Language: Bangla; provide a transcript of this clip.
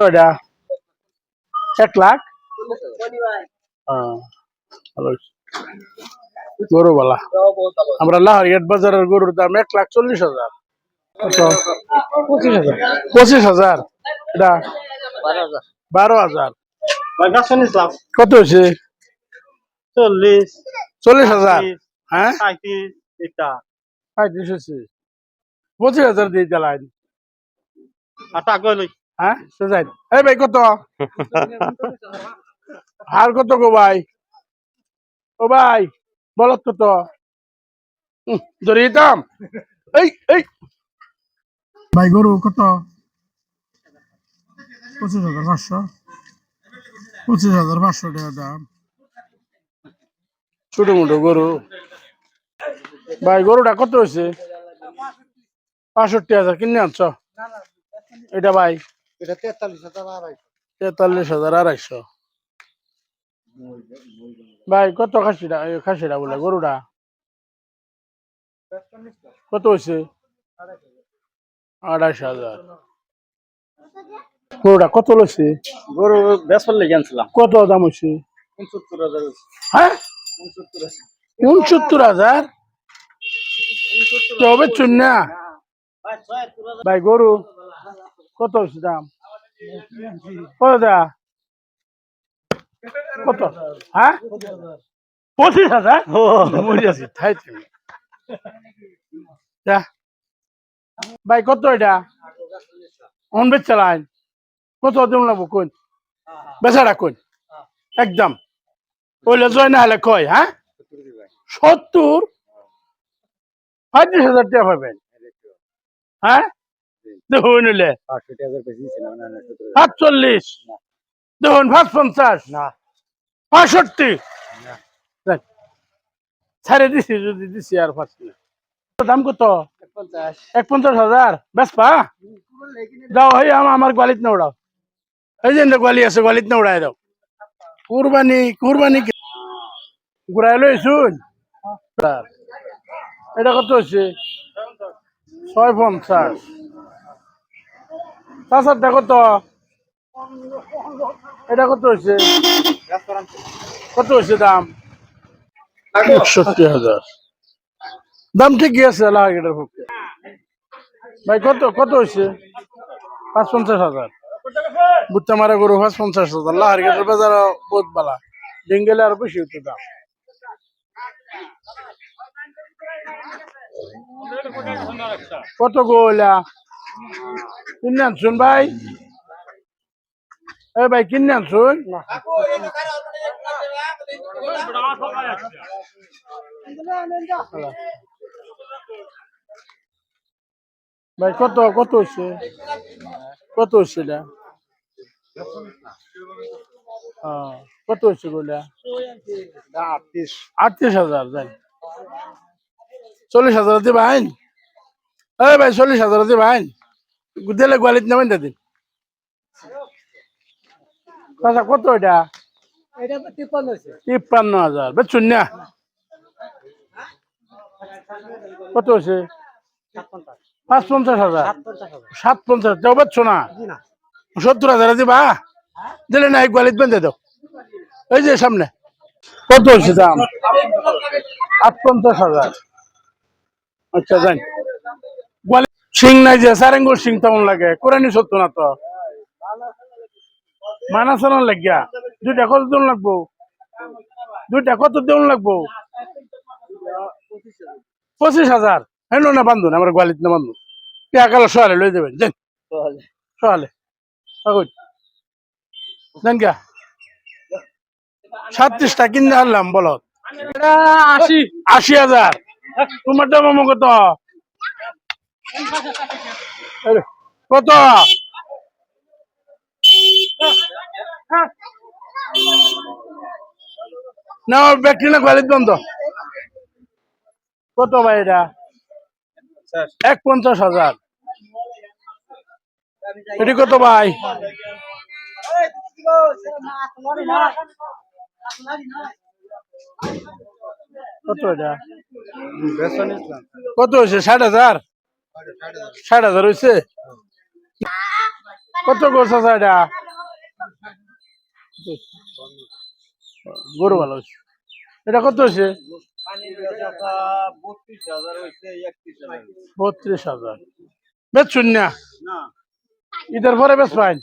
এটা এক লাখ? হ্যাঁ, আমরা লাহারিয়াট বাজারের গরুর দাম এক লাখ চল্লিশ হাজার। পঁচিশ হাজার। পঁচিশ হাজার? এটা? বারো হাজার। কত হয়েছে? চল্লিশ। চল্লিশ হাজার? হ্যাঁ? পঁচিশ হাজার দিয়ে চালাইন আর টাকা লই হ্যাঁ এই ভাই কত? আর কত গো ভাই? ও ভাই বল কত? ধরিয়ে দাম। এই এই। ভাই গরু কত? পঁচিশ হাজার পাঁচশো। পঁচিশ হাজার পাঁচশো টাকা দাম। ছোট মোটো গরু। ভাই গরুটা কত হয়েছে? পাঁষট্টি হাজার কিনে আনছ। এটা ভাই এটা তেতাল্লিশ হাজার আড়াইশো। তেতাল্লিশ হাজার আড়াইশো। ভাই কত খাসিটা খাসিটা বলে গরুটা কত হয়েছে আড়াইশ হাজার। গরুটা কত লইছে? গরু বেসর লেগে আনছিলাম। কত দাম হয়েছে উনসত্তর হাজার হ্যাঁ? উনসত্তর হাজার উনসত্তর হাজার? তবে চুন না। ভাই গরু কত হয়েছে দাম? কত দা কত? হ্যাঁ? পঁচিশ হাজার? তাই ভাই কত এটা? অন বেচ কত দিন লাগবো কোন বেচারা কোন একদম। ওইলে জয় না হলে কয় হ্যাঁ? সত্তর? পঁয়ত্রিশ হাজার টাকা পাবেন। হ্যাঁ? দেখুন নিলে পাঁচষট্টি হাজার বেশি ছিলাম না সাতচল্লিশ। দেখুন পাঁচ পঞ্চাশ। না। পঁয়ষট্টি। ছাড়ে দিছি যদি দিছি আর পাচ্ছি দাম কত? এক পঞ্চাশ হাজার। বেশ পা দাও এই আমার গোয়ালিত না উড়াও। এই যে গোয়ালি আছে গোয়ালিত না উড়াই দাও। কুরবানি কুরবানি ঘুরাই লই শুন এটা কত হচ্ছে ছয় পঞ্চাশ। তাছাড়া কত এটা কত হচ্ছে কত হচ্ছে দাম? একষট্টি হাজার। দাম ঠিকই আছে লাহাগেটার পক্ষে। ভাই কত কত হয়েছে? পাঁচ পঞ্চাশ হাজার। বুত্তা মারা গরু পাঁচ পঞ্চাশ হাজার লাহার গেটের বাজার বহুত বালা। ডেঙ্গেলে আর বেশি হতো দাম। কত গোলা কিনে আনছুন ভাই। এ ভাই কিনে আনছুন ভাই কত কত হচ্ছে কত হচ্ছে এটা? হ্যাঁ, কত হচ্ছে গোলা আটত্রিশ আটত্রিশ হাজার চল্লিশ হাজার দিয়ে ভাইন? এই ভাই চল্লিশ হাজার দিয়ে ভাইন? দিলে গোয়ালিত নেবেন দিন। আচ্ছা কত এটা? তিপ্পান্ন হয়েছে। হাজার বেচুন না। কত হচ্ছে পাঁচ পঞ্চাশ হাজার। সাত পঞ্চাশ দেও বেচছো না? সত্তর হাজার দিবা? দিলে না এক গোয়ালিত বেঁধে দাও। এই যে সামনে কত হচ্ছে দাম? আট পঞ্চাশ হাজার। আচ্ছা জান সিং নাই যে সারেঙ্গুর সিং তেমন লাগে। কোরআনি সত্য না তো। মানাসানোর লাগিয়া। দুইটা কত দিন লাগবো? দুইটা কত দিন লাগবো? পঁচিশ হাজার। হ্যাঁ না বান্ধুন আমার গোয়ালিত না বান্ধুন। টাকা সহালে লই দেবেন দেন সহালে দেন গা সাতত্রিশটা কিনে আনলাম বলত আশি। আশি হাজার। তোমার দাম কত কত? না ব্যাটারি না কোয়ালিটি বন্ধ। কত ভাই এটা? এক পঞ্চাশ হাজার। এটি কত ভাই? কত এটা? কত হয়েছে? ষাট হাজার? ষাট হাজার হয়েছে কত করছ এটা গরু ভালো হয়েছে এটা কত হয়েছে বত্রিশ হাজার। বেশ শূন্য ঈদের পরে বেশ পাইন